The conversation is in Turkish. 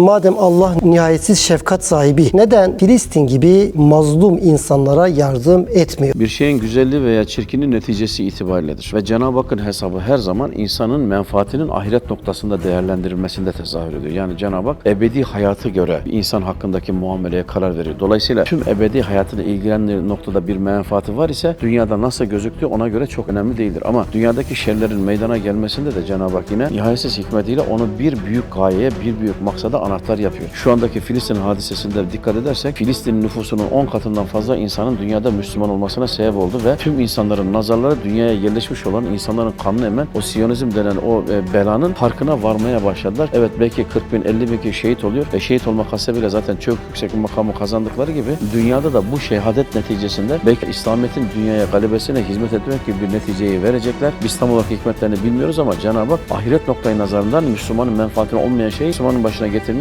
Madem Allah nihayetsiz şefkat sahibi, neden Filistin gibi mazlum insanlara yardım etmiyor? Bir şeyin güzelliği veya çirkini neticesi itibariyledir. Ve Cenab-ı Hakk'ın hesabı her zaman insanın menfaatinin ahiret noktasında değerlendirilmesinde tezahür ediyor. Yani Cenab-ı Hak ebedi hayatı göre insan hakkındaki muameleye karar veriyor. Dolayısıyla tüm ebedi hayatını ilgilendiği noktada bir menfaati var ise dünyada nasıl gözüktüğü ona göre çok önemli değildir. Ama dünyadaki şerlerin meydana gelmesinde de Cenab-ı Hak yine nihayetsiz hikmetiyle onu bir büyük gayeye, bir büyük maksada anahtar yapıyor. Şu andaki Filistin hadisesinde dikkat edersek Filistin nüfusunun 10 katından fazla insanın dünyada Müslüman olmasına sebep oldu ve tüm insanların nazarları dünyaya yerleşmiş olan insanların kanını emen o Siyonizm denen o e, belanın farkına varmaya başladılar. Evet belki 40 bin 50 bin kişi şehit oluyor ve şehit olmak hasebiyle zaten çok yüksek bir makamı kazandıkları gibi dünyada da bu şehadet neticesinde belki İslamiyet'in dünyaya galibesine hizmet etmek gibi bir neticeyi verecekler. Biz tam olarak hikmetlerini bilmiyoruz ama Cenab-ı Hak ahiret noktayı nazarından Müslümanın menfaatine olmayan şeyi Müslümanın başına getirmiş